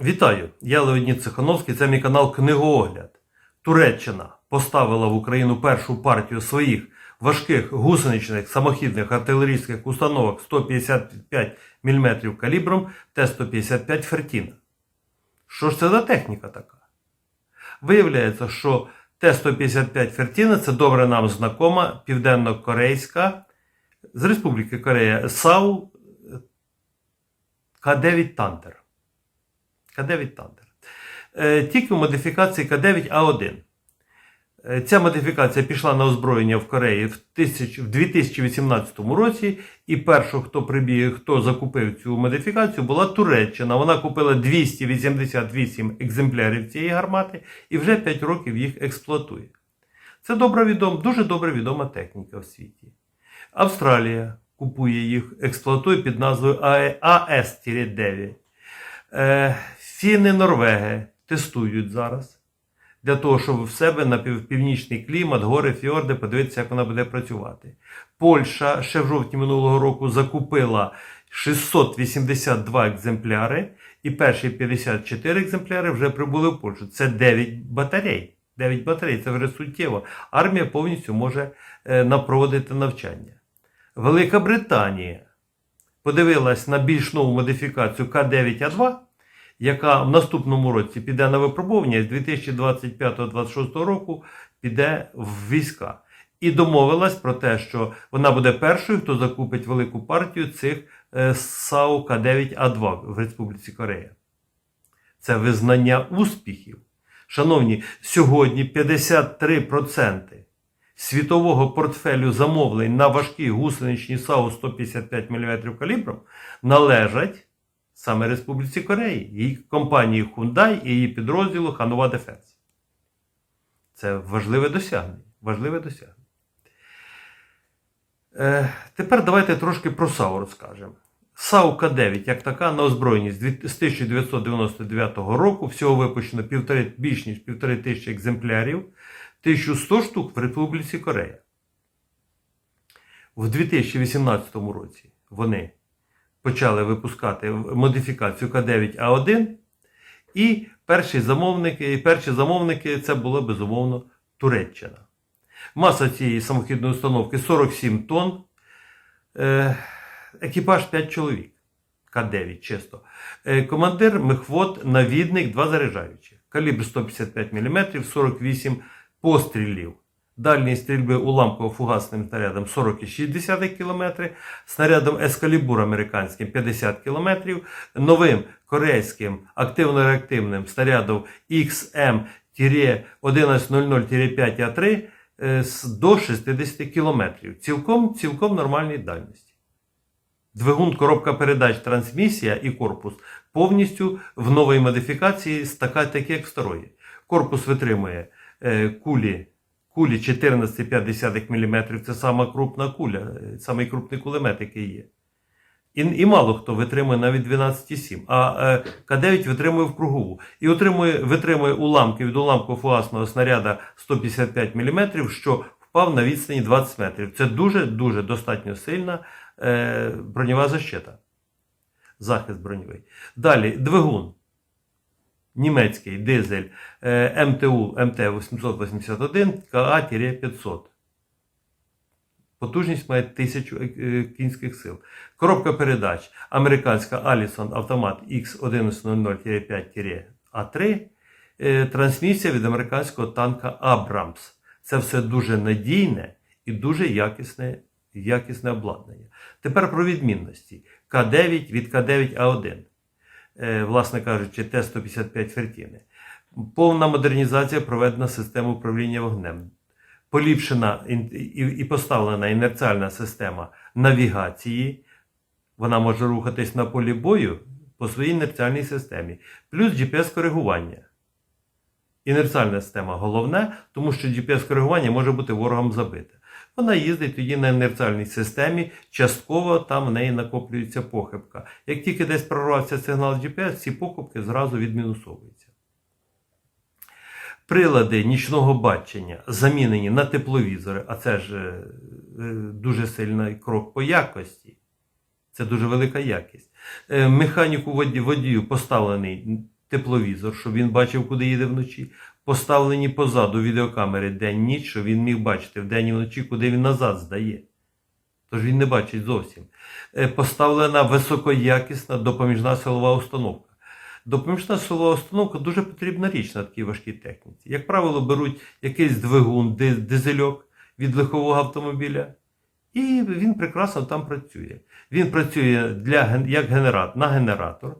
Вітаю! Я Леонід Цихановський, це мій канал Книгоогляд. Туреччина поставила в Україну першу партію своїх важких гусеничних самохідних артилерійських установок 155 мм калібром Т-155 Фертіна. Що ж це за техніка така? Виявляється, що Т-155 Фертіна це добре нам знакома південно-корейська з Республіки Корея САУ К-9 Тантер. К9 Тандер. Е, Тільки в модифікації К9А1. Е, Ця модифікація пішла на озброєння в Кореї в, тисяч- в 2018 році, і першого, хто прибіг, хто закупив цю модифікацію, була Туреччина. Вона купила 288 екземплярів цієї гармати і вже 5 років їх експлуатує. Це добре відом, дуже добре відома техніка в світі. Австралія купує їх, експлуатує під назвою АЕ- АС-9. Е, Фіни Норвеги тестують зараз для того, щоб в себе на північний клімат, гори, фіорди, подивитися, як вона буде працювати. Польща ще в жовтні минулого року закупила 682 екземпляри, і перші 54 екземпляри вже прибули в Польщу. Це 9 батарей. 9 батарей це вже суттєво. Армія повністю може е, на- проводити навчання. Велика Британія подивилась на більш нову модифікацію К9А2, яка в наступному році піде на випробування з 2025-2026 року піде в війська. І домовилась про те, що вона буде першою, хто закупить велику партію цих е, САУ К9А2 в Республіці Корея. Це визнання успіхів. Шановні, сьогодні 53% світового портфелю замовлень на важкі гусеничні САУ 155 мм калібром належать саме Республіці Кореї, її компанії Hyundai і її підрозділу Hanwha Defense. Це важливе досягнення. Важливе досягнення. Е, тепер давайте трошки про САУ розкажемо. САУ К9, як така, на озброєнні з 1999 року всього випущено півтори, більш ніж півтори тисячі екземплярів, 1100 штук в Республіці Корея. В 2018 році вони почали випускати модифікацію К9А1, і перші замовники, перші замовники це була безумовно Туреччина. Маса цієї самохідної установки 47 тонн, е, екіпаж 5 чоловік. К9 чисто. Е, Командир, мехвод, навідник, два заряджаючих. Калібр 155 мм, 48 пострілів. Дальність стрільби уламково-фугасним снарядом 40,6 км, снарядом Ескалібур американським 50 км, новим корейським активно-реактивним снарядом XM-1100-5А3 е, до 60 км. Цілком, цілком нормальній дальності. Двигун, коробка передач, трансмісія і корпус повністю в новій модифікації такі, як старої. Корпус витримує е, кулі, кулі 14,5 мм. Це сама крупна куля, е, самий крупний кулемет, який є. І, і мало хто витримує навіть 12,7. А е, К9 витримує в кругову. І отримує, витримує уламки від уламково-фугасного снаряда 155 мм, що впав на відстані 20 метрів. Це дуже-дуже достатньо сильна е, броньова защита. Захист броньовий. Далі двигун. Німецький дизель е, МТУ МТ-881 КА-500. Потужність має 1000 е, кінських сил. Коробка передач американська Allison автомат X1100-5-А3. Е, Трансмісія від американського танка Abrams. Це все дуже надійне і дуже якісне, якісне обладнання. Тепер про відмінності. К9 від К9А1. Е, Власне кажучи, Т-155 Фертіни. Повна модернізація проведена система управління вогнем поліпшена і поставлена інерціальна система навігації. Вона може рухатись на полі бою по своїй інерціальній системі, плюс GPS-коригування. Інерціальна система головне, тому що GPS-коригування може бути ворогом забите. Вона їздить тоді на інерціальній системі, частково там в неї накоплюється похибка. Як тільки десь прорвався сигнал GPS, ці похибки зразу відмінусовуються. Прилади нічного бачення замінені на тепловізори, а це ж е, е, дуже сильний крок по якості. Це дуже велика якість. Е, Механіку водію поставлений тепловізор, щоб він бачив, куди їде вночі. Поставлені позаду відеокамери день-ніч, щоб він міг бачити вдень і вночі, куди він назад здає. Тож він не бачить зовсім. Е, Поставлена високоякісна допоміжна силова установка. Допоміжна силова установка дуже потрібна річ на такій важкій техніці. Як правило, беруть якийсь двигун, дизельок від легкового автомобіля, і він прекрасно там працює. Він працює для, як генератор, на генератор.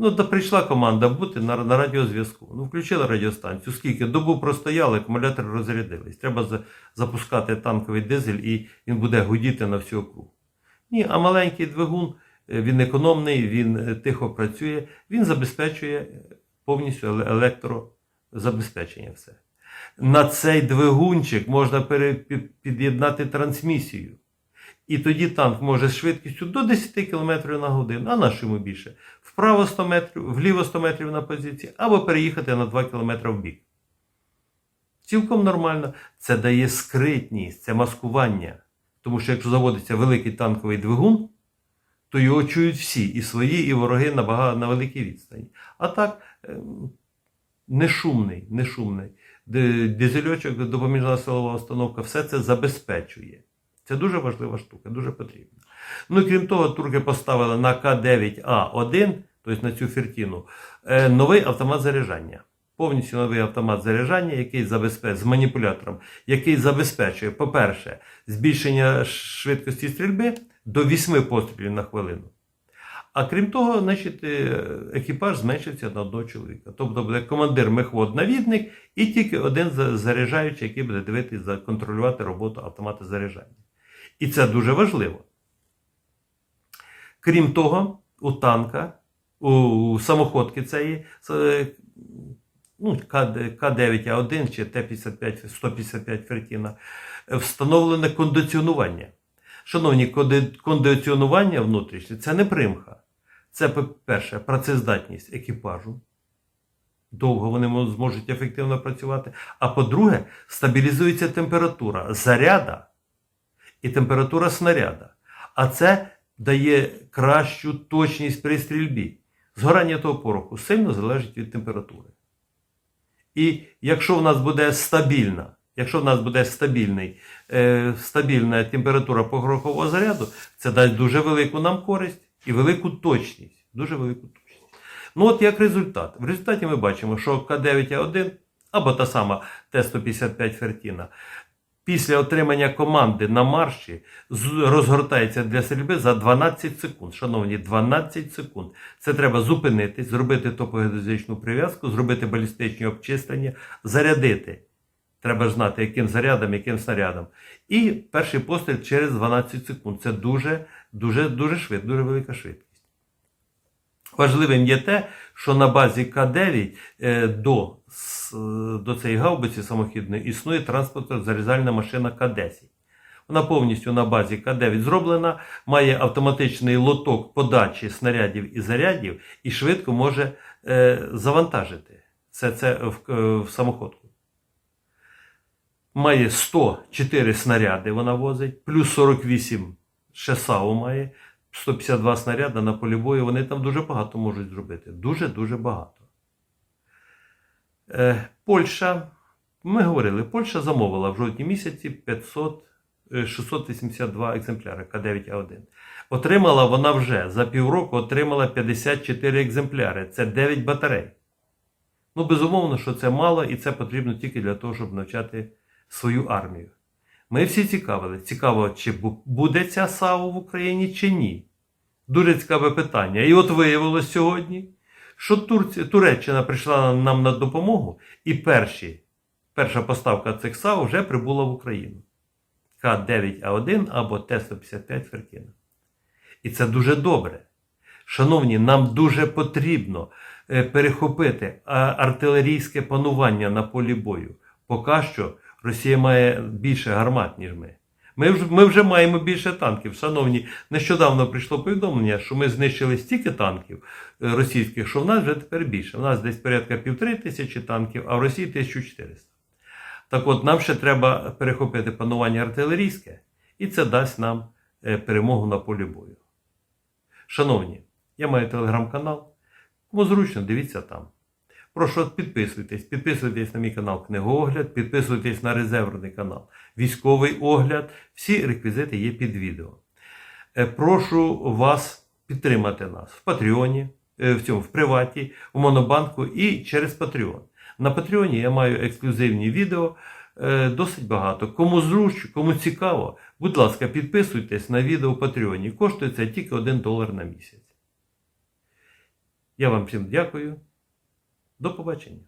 Ну, да прийшла команда бути на, на радіозв'язку. Ну, включили радіостанцію. Скільки? Добу простояли, акумулятори розрядились. Треба за, запускати танковий дизель і він буде гудіти на всю округу. Ні, а маленький двигун, е, він економний, він е, тихо працює, він забезпечує е, повністю електрозабезпечення все. На цей двигунчик можна під'єднати трансмісію. І тоді танк може з швидкістю до 10 км на годину, а на що йому більше? Вправо 100 метрів, вліво 100 метрів на позиції, або переїхати на 2 км в бік. Цілком нормально. Це дає скритність, це маскування. Тому що якщо заводиться великий танковий двигун, то його чують всі, і свої, і вороги на, на великій відстані. А так, ем, не шумний, не шумний. Дизельочок, допоміжна силова установка, все це забезпечує. Це дуже важлива штука, дуже потрібна. Ну крім того, турки поставили на К9А1, тобто на цю фертіну, е, новий автомат заряджання. Повністю новий автомат заряджання, який забезпечує з маніпулятором, який забезпечує, по-перше, збільшення швидкості стрільби до 8 пострілів на хвилину. А крім того, значить, е, екіпаж зменшиться на одного чоловіка. Тобто буде командир мехвод-навідник і тільки один заряджаючий, який буде дивитися, контролювати роботу автомата заряджання. І це дуже важливо. Крім того, у танка, у самоходки цієї ну, К9А1 чи Т-55 155 Фертіна встановлене кондиціонування. Шановні, кондиціонування внутрішнє це не примха. Це, по-перше, працездатність екіпажу. Довго вони зможуть ефективно працювати. А по-друге, стабілізується температура заряда і температура снаряда. А це дає кращу точність при стрільбі. Згорання того пороху сильно залежить від температури. І якщо в нас буде стабільна, якщо в нас буде стабільний, е, стабільна температура порохового заряду, це дасть дуже велику нам користь і велику точність. Дуже велику точність. Ну, от як результат. В результаті ми бачимо, що К9А1 або та сама Т-155 Фертіна після отримання команди на марші розгортається для стрільби за 12 секунд. Шановні, 12 секунд. Це треба зупинитись, зробити топогеодезичну прив'язку, зробити балістичні обчислення, зарядити. Треба ж знати, яким зарядом, яким снарядом. І перший постріл через 12 секунд. Це дуже, дуже, дуже швидко, дуже велика швидкість. Важливим є те, що на базі К9 е, до, до цієї гаубиці самохідної існує транспортна зарізальна машина К10. Вона повністю на базі К9 зроблена, має автоматичний лоток подачі снарядів і зарядів і швидко може е, завантажити все це в, е, в самоходку. Має 104 снаряди, вона возить, плюс 48 ще САУ має, 152 снаряди на полі бою. Вони там дуже багато можуть зробити. Дуже-дуже багато. Е, Польща, ми говорили, Польща замовила в жовтні місяці 500, е, 682 екземпляри К9А1. Отримала вона вже за півроку отримала 54 екземпляри. Це 9 батарей. Ну, безумовно, що це мало, і це потрібно тільки для того, щоб навчати свою армію. Ми всі цікавили. Цікаво, чи буде ця САУ в Україні, чи ні. Дуже цікаве питання. І от виявилось сьогодні, що Турці, Туреччина прийшла нам на допомогу, і перші, перша поставка цих САУ вже прибула в Україну. К9А1 або Т-155 Феркіна. І це дуже добре. Шановні, нам дуже потрібно е, перехопити артилерійське панування на полі бою. Поки що Росія має більше гармат, ніж ми. Ми вже, ми вже маємо більше танків. Шановні, нещодавно прийшло повідомлення, що ми знищили стільки танків е, російських, що в нас вже тепер більше. У нас десь порядка півтори тисячі танків, а в Росії 1400. Так от, нам ще треба перехопити панування артилерійське, і це дасть нам е, перемогу на полі бою. Шановні, я маю телеграм-канал. Кому зручно, дивіться там. Прошу підписуйтесь, підписуйтесь на мій канал Книгоогляд, підписуйтесь на резервний канал Військовий огляд. Всі реквізити є під відео. Е, Прошу вас підтримати нас в Патреоні, е, в цьому в приваті, у Монобанку і через Patreon. На Патреоні я маю ексклюзивні відео е, досить багато. Кому зручно, кому цікаво, будь ласка, підписуйтесь на відео в Патреоні. Коштує це тільки 1 долар на місяць. Я вам всім дякую. До побачення.